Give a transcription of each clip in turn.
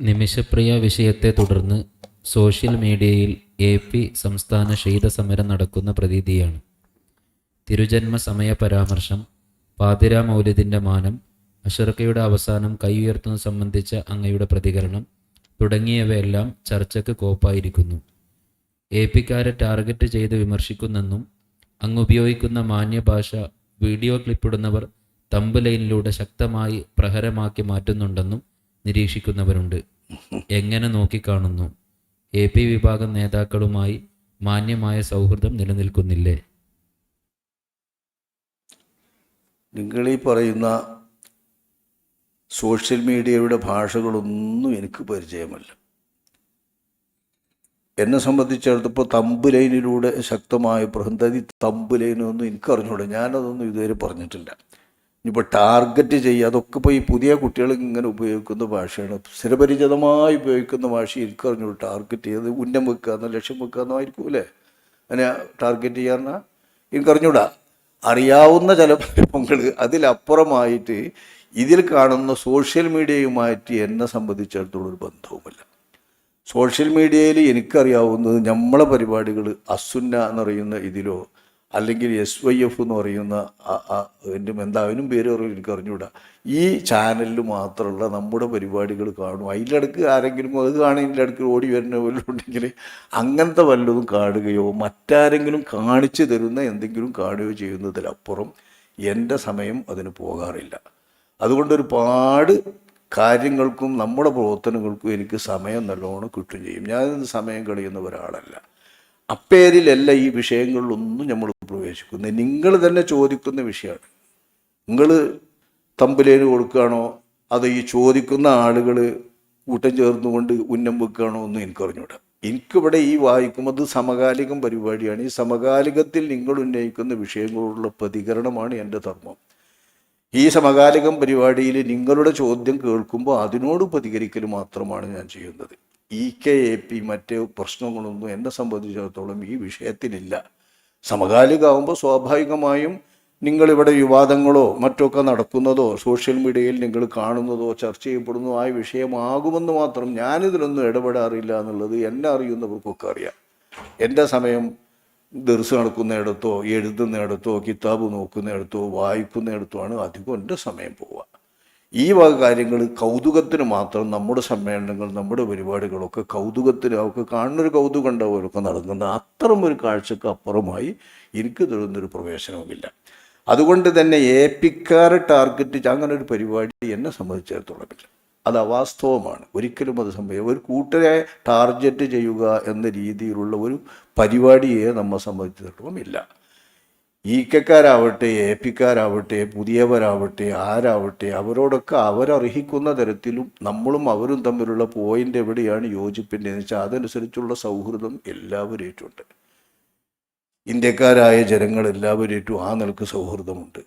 നിമിഷപ്രിയ വിഷയത്തെ തുടർന്ന് സോഷ്യൽ മീഡിയയിൽ എ പി സംസ്ഥാന ശീതസമരം നടക്കുന്ന പ്രതീതിയാണ്. തിരുജന്മ സമയ പരാമർശം പാതിരാ മൗലിദിന്റെ മാനം അഷർക്കയുടെ അവസാനം കൈ ഉയർത്തുന്നത് സംബന്ധിച്ച അങ്ങയുടെ പ്രതികരണം തുടങ്ങിയവയെല്ലാം ചർച്ചയ്ക്ക് കോപ്പായിരിക്കുന്നു. എ പിക്കാരെ ടാർഗറ്റ് ചെയ്ത് വിമർശിക്കുന്നെന്നും അങ്ങ് ഉപയോഗിക്കുന്ന മാന്യഭാഷ വീഡിയോ ക്ലിപ്പിടുന്നവർ തമ്പ് ലൈനിലൂടെ ശക്തമായി പ്രഹരമാക്കി മാറ്റുന്നുണ്ടെന്നും നിരീക്ഷിക്കുന്നവരുണ്ട്. എങ്ങനെ നോക്കിക്കാണുന്നു? എ പി വിഭാഗം നേതാക്കളുമായി മാന്യമായ സൗഹൃദം നിലനിൽക്കുന്നില്ലേ? നിങ്ങൾ ഈ പറയുന്ന സോഷ്യൽ മീഡിയയുടെ ഭാഷകളൊന്നും എനിക്ക് പരിചയമല്ല. എന്നെ സംബന്ധിച്ചിടത്തോളം തമ്പുലൈനിലൂടെ ശക്തമായ പ്രഹന്തതി തമ്പുലൈനൊന്നും എനിക്ക് അറിഞ്ഞൂടെ ഞാനതൊന്നും ഇതുവരെ പറഞ്ഞിട്ടില്ല. ഇനിയിപ്പോൾ ടാർഗറ്റ് ചെയ്യുക അതൊക്കെ ഇപ്പോൾ ഈ പുതിയ കുട്ടികൾ ഇങ്ങനെ ഉപയോഗിക്കുന്ന ഭാഷയാണ്. സ്ഥിരപരിചിതമായി ഉപയോഗിക്കുന്ന ഭാഷ എനിക്കറിഞ്ഞു ടാർഗറ്റ് ചെയ്ത്. ഉന്നം വെക്കുക എന്ന ലക്ഷ്യം വെക്കുക എന്നായിരിക്കും അല്ലേ? അങ്ങനെ ടാർഗറ്റ് ചെയ്യാറിന എനിക്കറിഞ്ഞൂടാ അറിയാവുന്ന ചില പങ്കൾ അതിലപ്പുറമായിട്ട് ഇതിൽ കാണുന്ന സോഷ്യൽ മീഡിയയുമായിട്ട് എന്നെ സംബന്ധിച്ചിടത്തോളം ഒരു ബന്ധവുമില്ല. സോഷ്യൽ മീഡിയയിൽ എനിക്കറിയാവുന്നത് നമ്മളെ പരിപാടികൾ അസുന്ന എന്നറിയുന്ന ഇതിലോ അല്ലെങ്കിൽ എസ് വൈ എഫ് എന്ന് പറയുന്ന എന്റെ എന്താവിനും പേര് എനിക്ക് അറിഞ്ഞുകൂടാ. ഈ ചാനലിൽ മാത്രമുള്ള നമ്മുടെ പരിപാടികൾ കാണും. അതിലിടക്ക് ആരെങ്കിലും അത് കാണുന്നതിന്റെ ഇടയ്ക്ക് ഓടി വരുന്ന പോലുണ്ടെങ്കിൽ അങ്ങനത്തെ വല്ലതും കാണുകയോ മറ്റാരെങ്കിലും കാണിച്ചു തരുന്ന എന്തെങ്കിലും കാണുകയോ ചെയ്യുന്നതിലപ്പുറം എന്റെ സമയം അതിന് പോകാറില്ല. അതുകൊണ്ട് ഒരുപാട് കാര്യങ്ങൾക്കും നമ്മുടെ പ്രവർത്തനങ്ങൾക്കും എനിക്ക് സമയം നല്ലോണം കിട്ടുകയും ഞാനിന്ന് സമയം കളയുന്ന ഒരാളല്ല. അപ്പേരിലല്ല ഈ വിഷയങ്ങളിലൊന്നും നമ്മൾ പ്രവേശിക്കുന്നത്. നിങ്ങൾ തന്നെ ചോദിക്കുന്ന വിഷയമാണ്. നിങ്ങൾ തമ്പുലേന് കൊടുക്കുകയാണോ? അത് ഈ ചോദിക്കുന്ന ആളുകൾ കൂട്ടം ചേർന്നുകൊണ്ട് ഉന്നം വെക്കുകയാണോ ഒന്നും എനിക്കറിഞ്ഞൂടാ എനിക്കിവിടെ ഈ വായിക്കുമ്പോൾ സമകാലികം പരിപാടിയാണ്. ഈ സമകാലികത്തിൽ നിങ്ങൾ ഉന്നയിക്കുന്ന വിഷയങ്ങളോടുള്ള പ്രതികരണമാണ് എന്റെ ധർമ്മം. ഈ സമകാലികം പരിപാടിയിൽ നിങ്ങളുടെ ചോദ്യം കേൾക്കുമ്പോൾ അതിനോട് പ്രതികരിക്കൽ മാത്രമാണ് ഞാൻ ചെയ്യുന്നത്. ഇ കെ എ പി മറ്റ് പ്രശ്നങ്ങളൊന്നും എന്നെ സംബന്ധിച്ചിടത്തോളം ഈ വിഷയത്തിലില്ല. സമകാലികമാകുമ്പോൾ സ്വാഭാവികമായും നിങ്ങളിവിടെ വിവാദങ്ങളോ മറ്റൊക്കെ നടക്കുന്നതോ സോഷ്യൽ മീഡിയയിൽ നിങ്ങൾ കാണുന്നതോ ചർച്ച ചെയ്യപ്പെടുന്നതോ ആയ വിഷയമാകുമെന്ന് മാത്രം ഞാനിതിലൊന്നും ഇടപെടാറില്ല എന്നുള്ളത് എന്നെ അറിയുന്നവർക്കൊക്കെ അറിയാം. എന്റെ സമയം ദർസ് നടക്കുന്നിടത്തോ എഴുതുന്നിടത്തോ കിതാബ് നോക്കുന്നിടത്തോ വായിക്കുന്നിടത്തോ ആണ് അധികം എന്റെ സമയം പോവുക. ഈ വക കാര്യങ്ങൾ കൗതുകത്തിന് മാത്രം നമ്മുടെ സമ്മേളനങ്ങൾ നമ്മുടെ പരിപാടികളൊക്കെ കൗതുകത്തിന് അവർക്ക് കാണുന്നൊരു കൗതുകം ഉണ്ടാവുമല്ലോ നടക്കുന്ന അത്തരം ഒരു കാഴ്ചക്ക് അപ്പുറമായി എനിക്ക് തരുന്നൊരു പ്രവേശനവുമില്ല. അതുകൊണ്ട് തന്നെ ഏപ്പിക്കാരെ ടാർഗറ്റ് അങ്ങനെ ഒരു പരിപാടി എന്നെ സംബന്ധിച്ചിടത്തോളമില്ല അത് അവാസ്തവമാണ്. ഒരിക്കലും അത് സംഭവിക്കും ഒരു കൂട്ടരെ ടാർഗറ്റ് ചെയ്യുക എന്ന രീതിയിലുള്ള ഒരു പരിപാടിയെ നമ്മെ സംബന്ധിച്ചിടത്തോളം ഇല്ല. ഈക്കക്കാരാവട്ടെ എ പിക്കാരാവട്ടെ പുതിയവരാവട്ടെ ആരാവട്ടെ അവരോടൊക്കെ അവരർഹിക്കുന്ന തരത്തിലും നമ്മളും അവരും തമ്മിലുള്ള പോയിന്റ് എവിടെയാണ് യോജിപ്പിന്റെ എന്ന് വെച്ചാൽ അതനുസരിച്ചുള്ള സൗഹൃദം എല്ലാവരേറ്റുണ്ട് ഇന്ത്യക്കാരായ ജനങ്ങൾ എല്ലാവരേറ്റും ആ നിലയ്ക്ക് സൗഹൃദമുണ്ട്.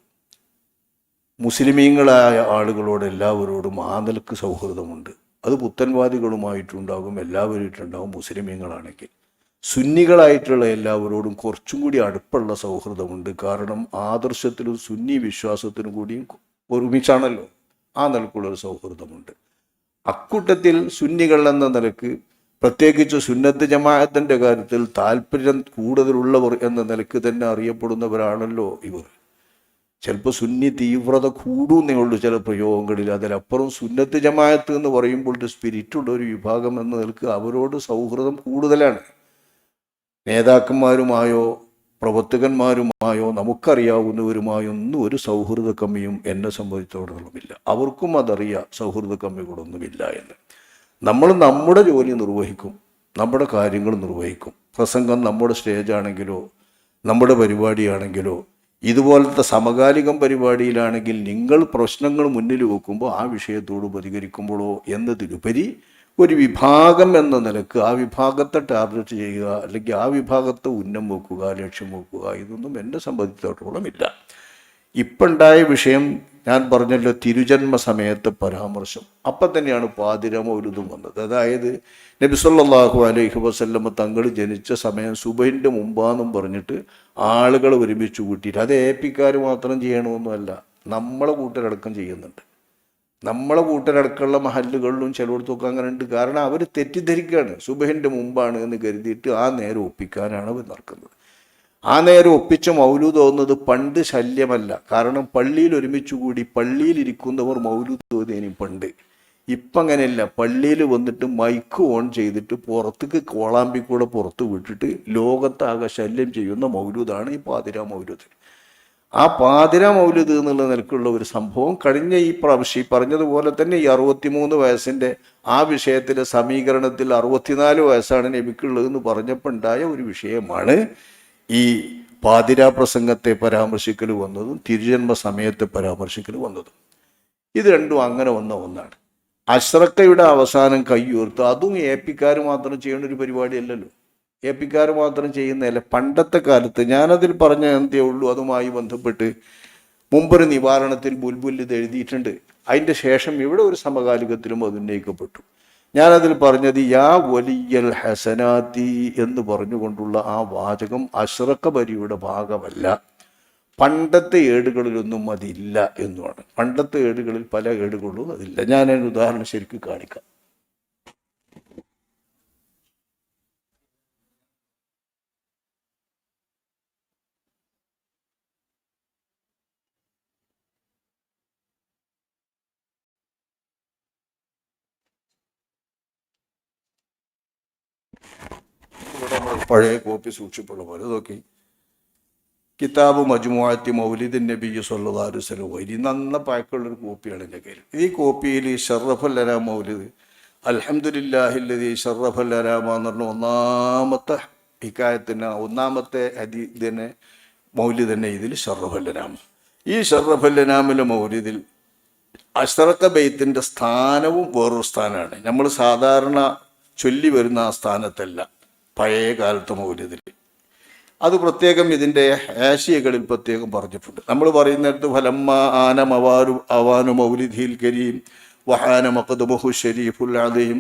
മുസ്ലിമീങ്ങളായ ആളുകളോട് എല്ലാവരോടും ആ നിലയ്ക്ക് സൗഹൃദമുണ്ട്. അത് പുത്തൻവാദികളുമായിട്ടുണ്ടാകും എല്ലാവരും ഉണ്ടാകും മുസ്ലിമീങ്ങളാണെങ്കിൽ. സുന്നികളായിട്ടുള്ള എല്ലാവരോടും കുറച്ചും കൂടി അടുപ്പുള്ള സൗഹൃദമുണ്ട്. കാരണം ആദർശത്തിലും സുന്നി വിശ്വാസത്തിനും കൂടിയും ഒരുമിച്ചാണല്ലോ ആ നിലക്കുള്ള ഒരു സൗഹൃദമുണ്ട്. അക്കൂട്ടത്തിൽ സുന്നികൾ എന്ന നിലയ്ക്ക് പ്രത്യേകിച്ച് സുന്നത്ത് ജമാഅത്തിന്റെ കാര്യത്തിൽ താല്പര്യം കൂടുതലുള്ളവർ എന്ന നിലയ്ക്ക് തന്നെ അറിയപ്പെടുന്നവരാണല്ലോ ഇവർ. ചിലപ്പോൾ സുന്നി തീവ്രത കൂടുന്നേ ഉള്ളൂ ചില പ്രയോഗങ്ങളിൽ. അതിലപ്പുറം സുന്നത്ത് ജമാഅത്ത് എന്ന് പറയുമ്പോൾ സ്പിരിറ്റുള്ള ഒരു വിഭാഗം എന്ന നിലയ്ക്ക് അവരോട് സൗഹൃദം കൂടുതലാണ്. നേതാക്കന്മാരുമായോ പ്രവർത്തകന്മാരുമായോ നമുക്കറിയാവുന്നവരുമായോ ഒന്നും ഒരു സൗഹൃദ കമ്മിയും എന്നെ സംബന്ധിച്ചിടത്തോളമില്ല. അവർക്കും അതറിയാം സൗഹൃദ കമ്മികളൊന്നുമില്ല എന്ന്. നമ്മൾ നമ്മുടെ ജോലി നിർവഹിക്കും നമ്മുടെ കാര്യങ്ങൾ നിർവഹിക്കും. പ്രസംഗം നമ്മുടെ സ്റ്റേജാണെങ്കിലോ നമ്മുടെ പരിപാടിയാണെങ്കിലോ ഇതുപോലത്തെ സമകാലികം പരിപാടിയിലാണെങ്കിൽ നിങ്ങൾ പ്രശ്നങ്ങൾ മുന്നിൽ വെക്കുമ്പോൾ ആ വിഷയത്തോട് പ്രതികരിക്കുമ്പോഴോ എന്നതിലുപരി ഒരു വിഭാഗം എന്ന നിലയ്ക്ക് ആ വിഭാഗത്തെ ടാർഗറ്റ് ചെയ്യുക അല്ലെങ്കിൽ ആ വിഭാഗത്തെ ഉന്നം വെക്കുക ലക്ഷ്യം വെക്കുക ഇതൊന്നും എന്നെ സംബന്ധിച്ചിടത്തോളം ഇല്ല. ഇപ്പം ഉണ്ടായ വിഷയം ഞാൻ പറഞ്ഞല്ലോ തിരുജന്മ സമയത്ത് പരാമർശം. അപ്പം തന്നെയാണ് പാതിരമൗരുതും വന്നത്. അതായത് നബി സല്ലല്ലാഹു അലൈഹി വസല്ലമ്മ തങ്ങൾ ജനിച്ച സമയം സുബൈന്റെ മുമ്പാന്നും പറഞ്ഞിട്ട് ആളുകൾ ഒരുമിച്ച് കൂട്ടിയിട്ട് അത് ഏപ്പിക്കാർ മാത്രം ചെയ്യണമെന്നല്ല നമ്മളെ കൂട്ടരടക്കം ചെയ്യുന്നുണ്ട്. നമ്മളെ കൂട്ടരടക്കമുള്ള മഹല്ലുകളിലും ചിലയിടത്തൊക്കെ അങ്ങനെ ഉണ്ട് കാരണം അവർ തെറ്റിദ്ധരിക്കുകയാണ്. സുബഹിന്റെ മുമ്പാണ് എന്ന് കരുതിയിട്ട് ആ നേരം ഒപ്പിക്കാനാണ് അവർ നടക്കുന്നത്. ആ നേരം ഒപ്പിച്ച മൗലൂദ് തോന്നുന്നത് പണ്ട് ശല്യമല്ല. കാരണം പള്ളിയിൽ ഒരുമിച്ച് കൂടി പള്ളിയിൽ ഇരിക്കുന്നവർ മൗലൂദ് പണ്ട്. ഇപ്പം അങ്ങനെയല്ല. പള്ളിയിൽ വന്നിട്ട് മൈക്ക് ഓൺ ചെയ്തിട്ട് പുറത്തേക്ക് കോളാമ്പിക്കൂടെ പുറത്ത് വിട്ടിട്ട് ലോകത്താകെ ശല്യം ചെയ്യുന്ന മൗലൂദാണ് ഈ പാതിരാ മൗലൂദ്. ആ പാതിര മൗലിത് എന്നുള്ള നിലക്കുള്ള ഒരു സംഭവം കഴിഞ്ഞ ഈ പ്രാവശ്യം പറഞ്ഞതുപോലെ തന്നെ ഈ അറുപത്തിമൂന്ന് വയസ്സിന്റെ ആ വിഷയത്തിലെ സമീകരണത്തിൽ അറുപത്തിനാല് വയസ്സാണ് നബിക്കുള്ളത് എന്ന് പറഞ്ഞപ്പോൾ ഉണ്ടായ ഒരു വിഷയമാണ് ഈ പാതിര പ്രസംഗത്തെ പരാമർശിക്കൽ വന്നതും തിരുജന്മ സമയത്തെ പരാമർശിക്കൽ വന്നതും. ഇത് രണ്ടും അങ്ങനെ വന്ന ഒന്നാണ്. അശ്രക്കയുടെ അവസാനം കയ്യോർത്ത് അതും എ പിക്കാർ മാത്രം ചെയ്യേണ്ട ഒരു പരിപാടിയല്ലല്ലോ. എ പിക്കാർ മാത്രം ചെയ്യുന്നതല്ല. പണ്ടത്തെ കാലത്ത് ഞാനതിൽ പറഞ്ഞ എന്തേ ഉള്ളൂ അതുമായി ബന്ധപ്പെട്ട് മുമ്പൊരു നിവാരണത്തിൽ ബുൽബുൽ ഇത് എഴുതിയിട്ടുണ്ട്. അതിന്റെ ശേഷം ഇവിടെ ഒരു സമകാലികത്തിലും അത് ഉന്നയിക്കപ്പെട്ടു. ഞാനതിൽ പറഞ്ഞത് യാ വലിയൽ ഹസനാത്തി എന്ന് പറഞ്ഞുകൊണ്ടുള്ള ആ വാചകം അശ്രക്ക ബരിയുടെ ഭാഗമല്ല. പണ്ടത്തെ ഏടുകളിലൊന്നും അതില്ല എന്നുമാണ് പണ്ടത്തെ ഏടുകളിൽ പല ഏടുകളിലും അതില്ല. ഞാനതിന് ഉദാഹരണം ശരിക്കും കാണിക്കാം ഇവിടെ നമ്മൾ പഴയ കോപ്പി സൂക്ഷിപ്പുള്ള പോലെ നോക്കി കിതാബ് മജ്മുഅത്തി മൗലിദിൻ നബി അലൈഹി വസല്ലം വരി നന്ന പാക്കുള്ളൊരു കോപ്പിയാണ് എന്റെ കയ്യിൽ ഈ കോപ്പിയിൽ ഷറഫല്ലര മൗലിദ് അലഹമുല്ലാഹില്ലതി ഷറഫല്ലരാമ എന്ന് പറഞ്ഞ ഒന്നാമത്തെ ഇക്കായത്തിന് ഒന്നാമത്തെ അതി ഇതിനെ മൗലിദ് തന്നെ ഇതിൽ ഷറഫല്ലരാമ ഈ ഷറഫല്ലനാമിലെ മൗലിദിൽ അഷറക്ക ബെയ്ത്തിന്റെ സ്ഥാനവും വേറൊരു സ്ഥാനമാണ്. നമ്മൾ സാധാരണ ചൊല്ലി വരുന്ന ആ സ്ഥാനത്തല്ല. പഴയ കാലത്ത് മൗലിദിൽ അത് പ്രത്യേകം ഇതിന്റെ ആശയകളിൽ പ്രത്യേകം പറഞ്ഞിട്ടുണ്ട്. നമ്മൾ പറയുന്നിടത്ത് ഫലമ്മ ആന മവാരു അവാനു മൗലിദിൽ കരീം വഹാന മക്കതുബഹു ഷരീഫുൽ അദീം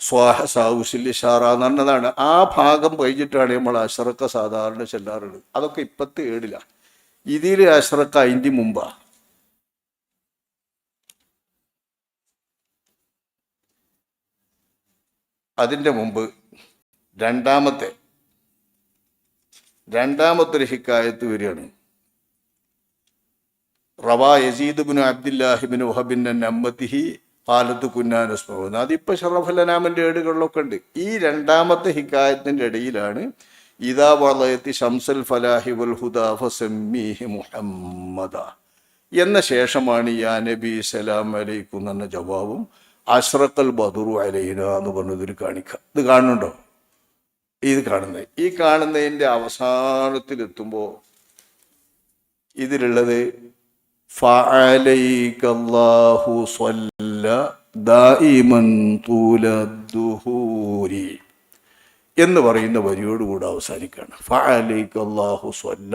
സ്വാഹ സാഹുസിൽ ഷാറ എന്ന് ആ ഭാഗം കഴിഞ്ഞിട്ടാണ് നമ്മൾ അഷറക്ക സാധാരണ ചെല്ലാറുള്ളത്. അതൊക്കെ ഇപ്പത്തെ ഏടില്ല ഇതിൽ അഷറക്ക അതിന്റെ മുമ്പാ. അതിന്റെ മുമ്പ് രണ്ടാമത്തെ രണ്ടാമത്തെ ഒരു ഹിക്കായത്ത് വരികയാണ്. റവാ യസീദ് ബിൻ അബ്ദുല്ലാഹിബിൻ ഉഹബിൻ അമ്മത്തിഹി പാലത്ത് കുന്നാനുസ്മഹുന്ന അതിപ്പോൾ ഷറഫലനാമന്റെ ഏടുകളിലൊക്കെ ഉണ്ട്. ഈ രണ്ടാമത്തെ ഹിക്കായത്തിന്റെ ഇടയിലാണ് ഇതാ ഷംസൽ ഫലാഹി വൽ മുഹമ്മദ എന്ന ശേഷമാണ് യാ നബി സലാം അലൈക്കും എന്ന ജവാബും അഷ്റഖൽ ബദുറു അലൈന എന്ന് പറഞ്ഞതിൽ കാണിക്കുക ഇത് കാണുന്നുണ്ടോ? ഇത് കാണുന്നത്. ഈ കാണുന്നതിന്റെ അവസാനത്തിലെത്തുമ്പോൾ ഇതിലുള്ളത് സ്വല്ല എന്ന് പറയുന്ന വരിയോടുകൂടെ അവസാനിക്കുകയാണ്. ഫഅലൈക്കല്ലാഹു സ്വല്ല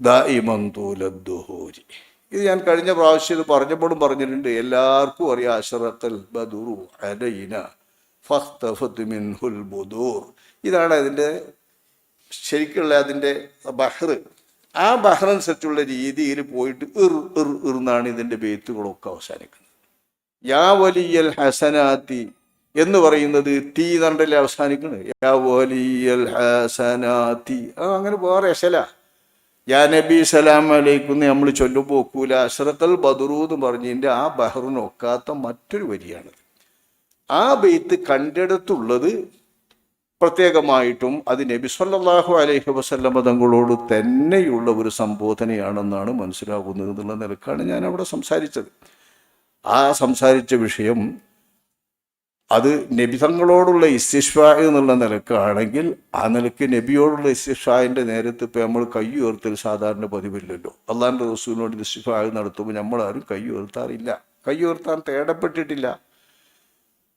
ദായിമൻ തൂലദ്ദുഹൂരി ഇത് ഞാൻ കഴിഞ്ഞ പ്രാവശ്യം ഇത് പറഞ്ഞപ്പോഴും പറഞ്ഞിട്ടുണ്ട്. എല്ലാവർക്കും അറിയാം അഷറത്തൽ ബദുറു അലൈന ഫുൽ മിൻഹുൽ ബുദൂർ. ഇതാണ് അതിന്റെ ശരിക്കുള്ള അതിന്റെ ബഹർ ആ ബഹ്റനുസരിച്ചുള്ള രീതിയിൽ പോയിട്ട് ഇർ ഇർ ഇർന്നാണ് ഇതിന്റെ ബേത്തുകളൊക്കെ അവസാനിക്കുന്നത്. യാ വലിയൽ ഹസനാത്തി എന്ന് പറയുന്നത് തീ നണ്ടല്ലേ അവസാനിക്കുന്നത്? യാ വലിയൽ ഹസനാത്തി. അങ്ങനെ വേറെ അശല യാ നബി സലാം അലൈക്കും നമ്മൾ ചൊല്ലുമ്പോൾ ഒക്കൂല ബദറു എന്ന് പറഞ്ഞതിന്റെ ആ ബഹ്റിനൊക്കാത്ത മറ്റൊരു വരിയാണ് ആ ബെയ്ത്ത് കണ്ടെടുത്തുള്ളത് പ്രത്യേകമായിട്ടും അത് നബി സല്ലാഹു അലൈഹി വസല്ലം തങ്ങളോട് തന്നെയുള്ള ഒരു സംബോധനയാണെന്നാണ് മനസ്സിലാകുന്നത് എന്നുള്ള നിലക്കാണ് ഞാൻ അവിടെ സംസാരിച്ചത്. ആ സംസാരിച്ച വിഷയം അത് നബി തങ്ങളോടുള്ള ഇസ്തിഷ്വ എന്നുള്ള നിലക്കാണെങ്കിൽ ആ നിലയ്ക്ക് നബിയോടുള്ള ഇസ്തിഷായന്റെ നേരത്ത് ഇപ്പം നമ്മൾ കൈ ഉയർത്തൽ സാധാരണ പതിവില്ലല്ലോ. അള്ളാന്റെ റസൂലിനോട് ഇസ്തിഷ്വ നടത്തുമ്പോൾ നമ്മളാരും കൈ ഉയർത്താറില്ല. കൈ ഉയർത്താൻ തേടപ്പെട്ടിട്ടില്ല.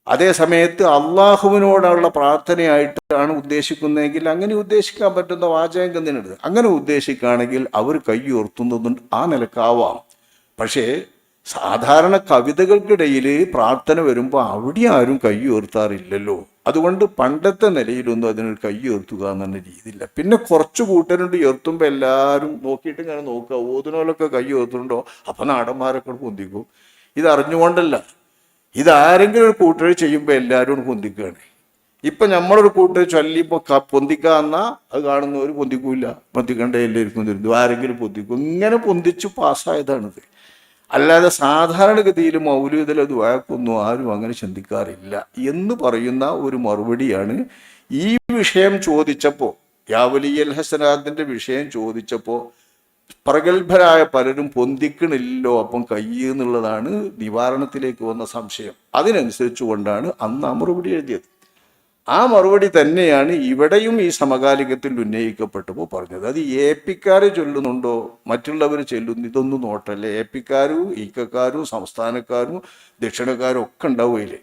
അതേ സമയത്ത് അള്ളാഹുവിനോടുള്ള പ്രാർത്ഥനയായിട്ടാണ് ഉദ്ദേശിക്കുന്നതെങ്കിൽ അങ്ങനെ ഉദ്ദേശിക്കാൻ പറ്റുന്ന വാചകം തന്നെയുണ്ട് അങ്ങനെ ഉദ്ദേശിക്കുകയാണെങ്കിൽ അവർ കൈ ഉയർത്തുന്നതും ആ നിലക്കാവാം. പക്ഷേ സാധാരണ കവിതകൾക്കിടയിൽ പ്രാർത്ഥന വരുമ്പോൾ അവിടെ ആരും കൈ ഉയർത്താറില്ലല്ലോ. അതുകൊണ്ട് പണ്ടത്തെ നിലയിലൊന്നും അതിനൊരു കൈയുയർത്തുക എന്നുള്ള രീതിയില്ല. പിന്നെ കുറച്ച് കൂട്ടരുണ്ട് ഉയർത്തുമ്പോൾ എല്ലാവരും നോക്കിയിട്ട് ഇങ്ങനെ നോക്കുക. ഓതിനോലൊക്കെ കൈ ഉയർത്തുന്നുണ്ടോ? അപ്പം നാടന്മാരൊക്കെ പൊന്തിക്കും. ഇത് അറിഞ്ഞുകൊണ്ടല്ല ഇത് ആരെങ്കിലും ഒരു കൂട്ടർ ചെയ്യുമ്പോൾ എല്ലാവരും പൊന്തിക്കുകയാണ്. ഇപ്പം നമ്മളൊരു കൂട്ടർ ചൊല്ലിപ്പോൾ പൊന്തിക്കാന്നാ അത് കാണുന്നവർ പൊന്തിക്കൂല. പൊന്തിക്കണ്ടേ എല്ലാവർക്കും തരുന്നു ആരെങ്കിലും പൊന്തിക്കും. ഇങ്ങനെ പൊന്തിച്ച് പാസ്സായതാണിത്. അല്ലാതെ സാധാരണഗതിയിൽ അത് വാക്കൊന്നും ആരും അങ്ങനെ ചിന്തിക്കാറില്ല. എന്ന് പറയുന്ന ഒരു മറുപടിയാണ് ഈ വിഷയം ചോദിച്ചപ്പോൾ യാവലിയൽ ഹസനാദിന്റെ വിഷയം ചോദിച്ചപ്പോൾ പ്രഗത്ഭരായ പലരും പൊന്തിക്കണില്ലല്ലോ അപ്പം കയ്യിൽ എന്നുള്ളതാണ് നിവാരണത്തിലേക്ക് വന്ന സംശയം. അതിനനുസരിച്ച് കൊണ്ടാണ് അന്ന് ആ മറുപടി എഴുതിയത്. ആ മറുപടി തന്നെയാണ് ഇവിടെയും ഈ സമകാലികത്തിൽ ഉന്നയിക്കപ്പെട്ടപ്പോൾ പറഞ്ഞത്. അത് എ പിക്കാർ ചൊല്ലുന്നുണ്ടോ? മറ്റുള്ളവർ ചെല്ലുന്നു. ഇതൊന്നും നോട്ടല്ലേ. എ പിക്കാരും ഈക്കക്കാരും സംസ്ഥാനക്കാരും ദക്ഷിണക്കാരും ഒക്കെ ഉണ്ടാവുകയില്ലേ?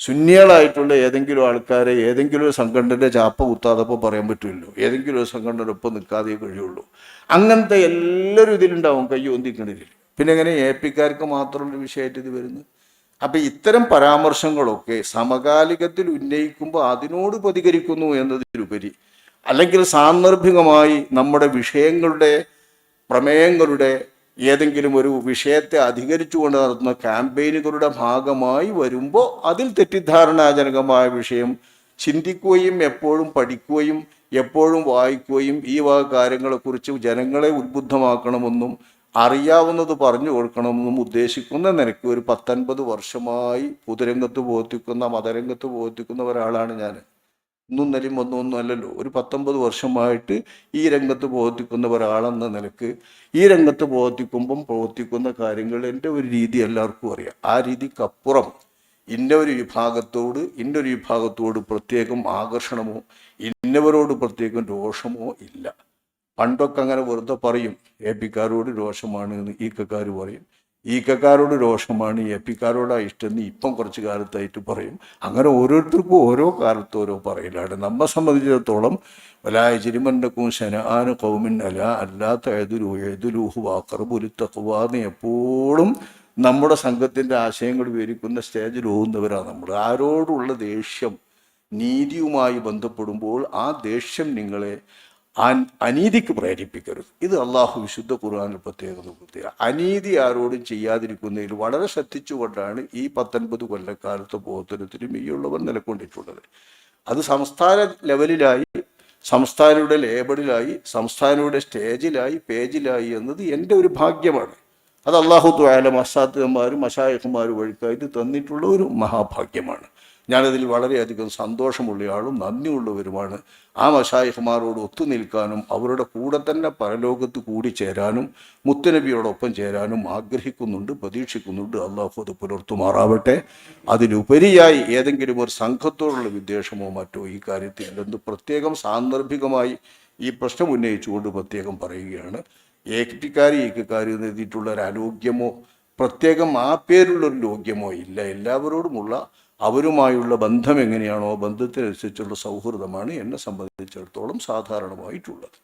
സുന്നികളായിട്ടുള്ള ഏതെങ്കിലും ആൾക്കാരെ ഏതെങ്കിലും ഒരു സംഘടനയുടെ ചാപ്പ കുത്താതപ്പോൾ പറയാൻ പറ്റുമല്ലോ ഏതെങ്കിലും ഒരു സംഘടനയുടെ ഒപ്പം നിൽക്കാതെ കഴിയുള്ളൂ. അങ്ങനത്തെ എല്ലാവരും ഇതിലുണ്ടാവും കൈ ഒന്നിക്കണില്ല പിന്നെ എങ്ങനെ എ പിക്കാർക്ക് മാത്രമുള്ള വിഷയമായിട്ട് ഇത് വരുന്നത്? അപ്പൊ ഇത്തരം പരാമർശങ്ങളൊക്കെ സമകാലികത്തിൽ ഉന്നയിക്കുമ്പോൾ അതിനോട് പ്രതികരിക്കുന്നു എന്നതിലുപരി അല്ലെങ്കിൽ സാന്ദർഭികമായി നമ്മുടെ വിഷയങ്ങളുടെ പ്രമേയങ്ങളുടെ ഏതെങ്കിലും ഒരു വിഷയത്തെ അധികരിച്ചുകൊണ്ട് നടത്തുന്ന ക്യാമ്പയിനുകളുടെ ഭാഗമായി വരുമ്പോൾ അതിൽ തെറ്റിദ്ധാരണാജനകമായ വിഷയം ചിന്തിക്കുകയും എപ്പോഴും പഠിക്കുകയും എപ്പോഴും വായിക്കുകയും ഈ വക കാര്യങ്ങളെക്കുറിച്ച് ജനങ്ങളെ ഉത്ബുദ്ധമാക്കണമെന്നും അറിയാവുന്നത് പറഞ്ഞു കൊടുക്കണമെന്നും ഉദ്ദേശിക്കുന്ന നിനക്ക് ഒരു പത്തൊൻപത് വർഷമായി പൊതുരംഗത്ത് ബോധിക്കുന്ന മതരംഗത്ത് ബോധിക്കുന്ന ഒരാളാണ് ഞാൻ ഒന്നും നിലയും വന്നൊന്നും അല്ലല്ലോ. ഒരു പത്തൊമ്പത് വർഷമായിട്ട് ഈ രംഗത്ത് പ്രവർത്തിക്കുന്ന ഒരാളെന്ന നിലയ്ക്ക് ഈ രംഗത്ത് പ്രവർത്തിക്കുമ്പം പ്രവർത്തിക്കുന്ന കാര്യങ്ങൾ എന്റെ ഒരു രീതി എല്ലാവർക്കും അറിയാം. ആ രീതിക്കപ്പുറം ഇന്ന ഒരു വിഭാഗത്തോട് ഇന്ന ഒരു വിഭാഗത്തോട് പ്രത്യേകം ആകർഷണമോ ഇന്നവരോട് പ്രത്യേകം രോഷമോ ഇല്ല. പണ്ടൊക്കെ അങ്ങനെ വെറുതെ പറയും എ പിക്കാരോട് രോഷമാണ് എന്ന് ഈക്കക്കാർ പറയും. ഈക്കക്കാരോട് രോഷമാണ് എ പിക്കാരോടാ ഇഷ്ടമെന്ന് ഇപ്പം കുറച്ച് കാലത്തായിട്ട് പറയും. അങ്ങനെ ഓരോരുത്തർക്കും ഓരോ കാലത്ത് ഓരോ പറയലാണ്. നമ്മെ സംബന്ധിച്ചിടത്തോളം വലായ ചിരിമന്നക്കും ശനാന് കൗമിൻ അല അല്ലാത്ത എതിരു എതിലൂഹു വാക്കറബുരുത്തക്കുവാന്ന് എപ്പോഴും നമ്മുടെ സംഘത്തിന്റെ ആശയങ്ങൾ വിവരിക്കുന്ന സ്റ്റേജിൽ പോകുന്നവരാണ് നമ്മൾ. ആരോടുള്ള ദേഷ്യം നീതിയുമായി ബന്ധപ്പെടുമ്പോൾ ആ ദേഷ്യം നിങ്ങളെ അനീതിക്ക് പ്രേരിപ്പിക്കരുത്. ഇത് അള്ളാഹു വിശുദ്ധ ഖുർആാനിൽ പ്രത്യേകത കൊടുത്തില്ല അനീതി ആരോടും ചെയ്യാതിരിക്കുന്നതിൽ വളരെ ശ്രദ്ധിച്ചുകൊണ്ടാണ് ഈ പത്തൊൻപത് കൊല്ലക്കാലത്ത് ബോധനത്തിലും ഈ ഉള്ളവർ നിലക്കൊണ്ടിട്ടുള്ളത് അത് സംസ്ഥാന ലെവലിലായി സംസ്ഥാനയുടെ ലേബലിലായി സംസ്ഥാനയുടെ സ്റ്റേജിലായി പേജിലായി എന്നത് എന്റെ ഒരു ഭാഗ്യമാണ്. അത് അള്ളാഹു ത്വാല അസാധ്യന്മാരും മഷായഖന്മാരും വഴിക്കായിട്ട് തന്നിട്ടുള്ള ഒരു മഹാഭാഗ്യമാണ്. ഞാനതിൽ വളരെയധികം സന്തോഷമുള്ളയാളും നന്ദിയുള്ളവരുമാണ്. ആ മശായിഹ്മാരോട് ഒത്തു നിൽക്കാനും അവരുടെ കൂടെ തന്നെ പരലോകത്ത് കൂടി ചേരാനും മുത്തനബിയോടൊപ്പം ചേരാനും ആഗ്രഹിക്കുന്നുണ്ട് പ്രതീക്ഷിക്കുന്നുണ്ട്. അള്ളാഹു അത് പുലർത്തുമാറാവട്ടെ. അതിലുപരിയായി ഏതെങ്കിലും ഒരു സംഘത്തോടുള്ള വിദ്വേഷമോ മറ്റോ ഈ കാര്യത്തിൽ എന്ത് പ്രത്യേകം സാന്ദർഭികമായി ഈ പ്രശ്നം ഉന്നയിച്ചുകൊണ്ട് പ്രത്യേകം പറയുകയാണ്. ഏകറ്റിക്കാരി ഏകക്കാരി എന്ന് എഴുതിയിട്ടുള്ള ഒരു ആരോഗ്യമോ പ്രത്യേകം ആ പേരുള്ളൊരു ലോഗ്യമോ ഇല്ല. എല്ലാവരോടുമുള്ള അവരുമായുള്ള ബന്ധം എങ്ങനെയാണോ ബന്ധത്തിനനുസരിച്ചുള്ള സൗഹൃദമാണ് എന്നെ സംബന്ധിച്ചിടത്തോളം സാധാരണമായിട്ടുള്ളത്.